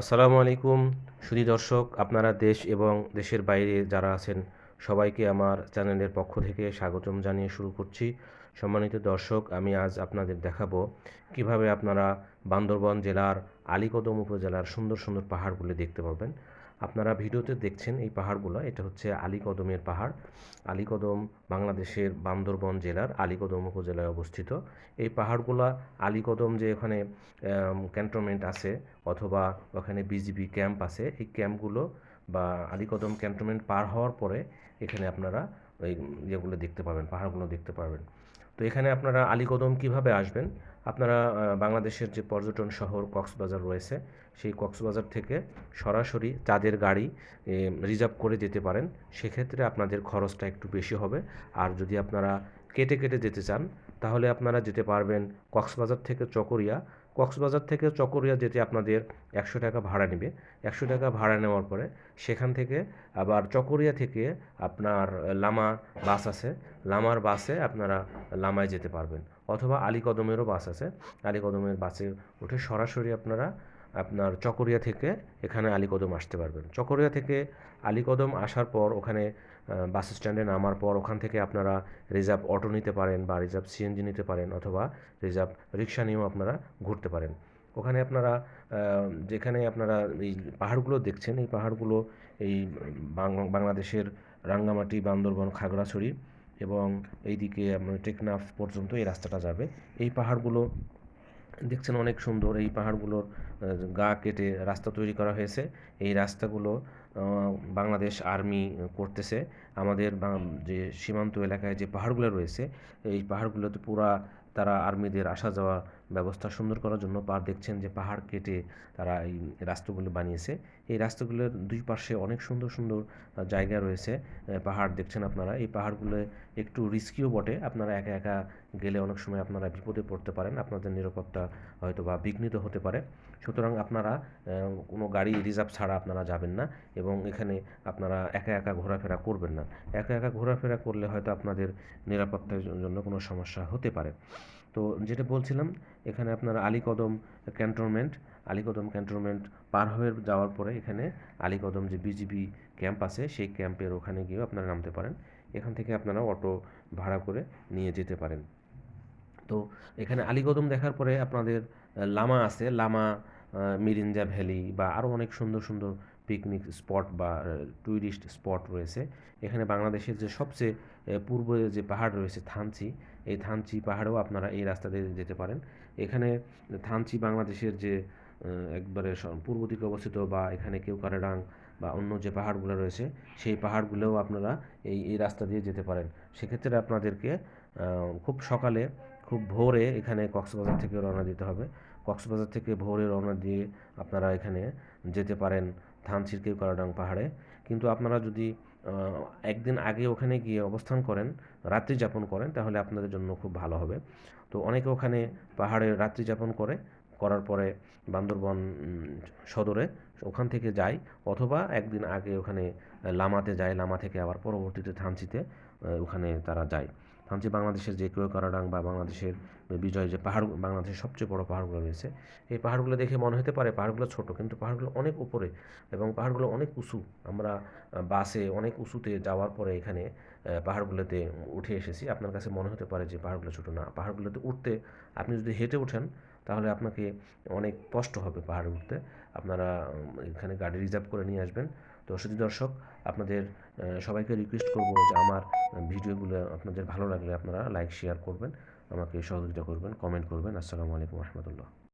আসসালামু আলাইকুম সুধী দর্শক, আপনারা দেশ এবং দেশের বাইরে যারা আছেন, সবাইকে আমার চ্যানেলের পক্ষ থেকে স্বাগতম জানিয়ে শুরু করছি। সম্মানিত দর্শক, আমি আজ আপনাদের দেখাবো কীভাবে আপনারা বান্দরবন জেলার আলীকদম উপজেলার সুন্দর সুন্দর পাহাড়গুলি দেখতে পারবেন। আপনারা ভিডিওতে দেখছেন এই পাহাড়গুলো। এটা হচ্ছে আলীকদমের পাহাড়। আলীকদম বাংলাদেশের বান্দরবন জেলার আলীকদম উপজেলায় অবস্থিত। এই পাহাড়গুলা আলীকদম যে ওখানে ক্যান্টনমেন্ট আছে অথবা ওখানে বিজিবি ক্যাম্প আছে, এই ক্যাম্পগুলো বা আলীকদম ক্যান্টনমেন্ট পার হওয়ার পরে এখানে আপনারা ওই ইয়েগুলো দেখতে পাবেন, পাহাড়গুলো দেখতে পারবেন। তো এখানে আপনারা আলীকদম কীভাবে আসবেন? আপনারা বাংলাদেশের যে পর্যটন শহর কক্সবাজার রয়েছে, সেই কক্সবাজার থেকে সরাসরি তাদের গাড়ি রিজার্ভ করে যেতে পারেন। সেক্ষেত্রে আপনাদের খরচটা একটু বেশি হবে। আর যদি আপনারা কেটে কেটে যেতে চান, তাহলে আপনারা যেতে পারবেন কক্সবাজার থেকে চকরিয়া কক্সবাজার থেকে চকরিয়া যেতে আপনাদের একশো টাকা ভাড়া নেবে। একশো টাকা ভাড়া নেওয়ার পরে সেখান থেকে আবার চকরিয়া থেকে আপনার লামা বাস আছে। লামার বাসে আপনারা লামায় যেতে পারবেন। অথবা আলীকদমেরও বাস আছে। আলীকদমের বাসে উঠে সরাসরি আপনারা আপনার চকরিয়া থেকে এখানে আলীকদম আসতে পারবেন। চকরিয়া থেকে আলীকদম আসার পর ওখানে বাস স্ট্যান্ডে নামার পর ওখান থেকে আপনারা রিজার্ভ অটো নিতে পারেন বা রিজার্ভ সিএনজি নিতে পারেন অথবা রিজার্ভ রিক্সা নিয়েও আপনারা ঘুরতে পারেন। ওখানে আপনারা যেখানে আপনারা এই পাহাড়গুলো দেখছেন, এই পাহাড়গুলো এই বাংলাদেশের রাঙ্গামাটি, বান্দরবন, খাগড়াছড়ি এবং এইদিকে আপনার টেকনাফ পর্যন্ত এই রাস্তাটা যাবে। এই পাহাড়গুলো দেখছেন অনেক সুন্দর এই পাহাড়গুলোর গা কেটে রাস্তা তৈরি করা হয়েছে। এই রাস্তাগুলো বাংলাদেশ আর্মি করতেছে। আমাদের যে সীমান্ত এলাকায় যে পাহাড়গুলো রয়েছে, এই পাহাড়গুলোতে পুরা তারা আর্মিদের আসা যাওয়া ব্যবস্থা সুন্দর করার জন্য পার দেখছেন যে পাহাড় কেটে তারা এই রাস্তাগুলো বানিয়েছে। এই রাস্তাগুলোর দুই পাশে অনেক সুন্দর সুন্দর জায়গা রয়েছে। পাহাড় দেখছেন আপনারা। এই পাহাড়গুলো একটু রিস্কিও বটে। আপনারা একা একা গেলে অনেক সময় আপনারা বিপদে পড়তে পারেন। আপনাদের নিরাপত্তা হয়তো বা বিঘ্নিত হতে পারে। সুতরাং আপনারা কোনো গাড়ি রিজার্ভ ছাড়া আপনারা যাবেন না এবং এখানে আপনারা একা একা ঘোরাফেরা করবেন না। একা একা ঘোরাফেরা করলে হয়তো আপনাদের নিরাপত্তার জন্য কোনো সমস্যা হতে পারে। তো যেটা বলছিলাম এখানে আপনার আলীকদম ক্যান্টনমেন্ট আলীকদম ক্যান্টনমেন্ট পার হয়ে যাওয়ার পরে এখানে আলীকদম যে বিজিবি ক্যাম্প আছে, সেই ক্যাম্পের ওখানে গিয়েও আপনারা নামতে পারেন। এখান থেকে আপনারা অটো ভাড়া করে নিয়ে যেতে পারেন। তো এখানে আলীকদম দেখার পরে আপনাদের লামা আছে। লামা মিরিঞ্জা ভ্যালি বা আরও অনেক সুন্দর সুন্দর পিকনিক স্পট বা ট্যুরিস্ট স্পট রয়েছে। এখানে বাংলাদেশের যে সবচেয়ে পূর্বে যে পাহাড় রয়েছে থানচি, এই থানচি পাহাড়েও আপনারা এই রাস্তা দিয়ে যেতে পারেন। এখানে থানচি বাংলাদেশের যে একবারে পূর্ব দিকে অবস্থিত বা এখানে কেউকারেডাং বা অন্য যে পাহাড়গুলো রয়েছে, সেই পাহাড়গুলোও আপনারা এই এই রাস্তা দিয়ে যেতে পারেন। সেক্ষেত্রে আপনাদেরকে খুব সকালে, খুব ভোরে এখানে কক্সবাজার থেকে রওনা দিতে হবে। কক্সবাজার থেকে ভোরে রওনা দিয়ে আপনারা এখানে যেতে পারেন থানচির কেউকারাডাং পাহাড়ে। কিন্তু আপনারা যদি একদিন আগে ওখানে গিয়ে অবস্থান করেন, রাত্রি যাপন করেন, তাহলে আপনাদের জন্য খুব ভালো হবে। তো অনেকে ওখানে পাহাড়ে রাত্রি যাপন করে, করার পরে বান্দরবন সদরে ওখান থেকে যায়, অথবা একদিন আগে ওখানে লামাতে যায়, লামা থেকে আবার পরবর্তীতে থানচিতে ওখানে তারা যায়। থানচি বাংলাদেশের যে কারাডাং বা বাংলাদেশের বিজয় যে পাহাড়, বাংলাদেশের সবচেয়ে বড় পাহাড়গুলো রয়েছে, এই পাহাড়গুলো দেখে মনে হতে পারে পাহাড়গুলো ছোট, কিন্তু পাহাড়গুলো অনেক উপরে এবং পাহাড়গুলো অনেক উঁচু। আমরা বাসে অনেক উঁচুতে যাওয়ার পরে এখানে পাহাড়গুলোতে উঠে এসেছি। আপনার কাছে মনে হতে পারে যে পাহাড়গুলো ছোটো না। পাহাড়গুলোতে উঠতে আপনি যদি হেঁটে ওঠেন, তাহলে আপনাকে অনেক কষ্ট হবে পাহাড়ে উঠতে। আপনারা এখানে গাড়ি রিজার্ভ করে নিয়ে আসবেন। তো দর্শক, আপনাদের সবাইকে রিকোয়েস্ট করব যে আমার ভিডিওগুলো আপনাদের ভালো লাগলে আপনারা লাইক শেয়ার করবেন, আমাকে সহযোগিতা করবেন কমেন্ট করবেন। আসসালামু আলাইকুম রহমতুল্লাহ।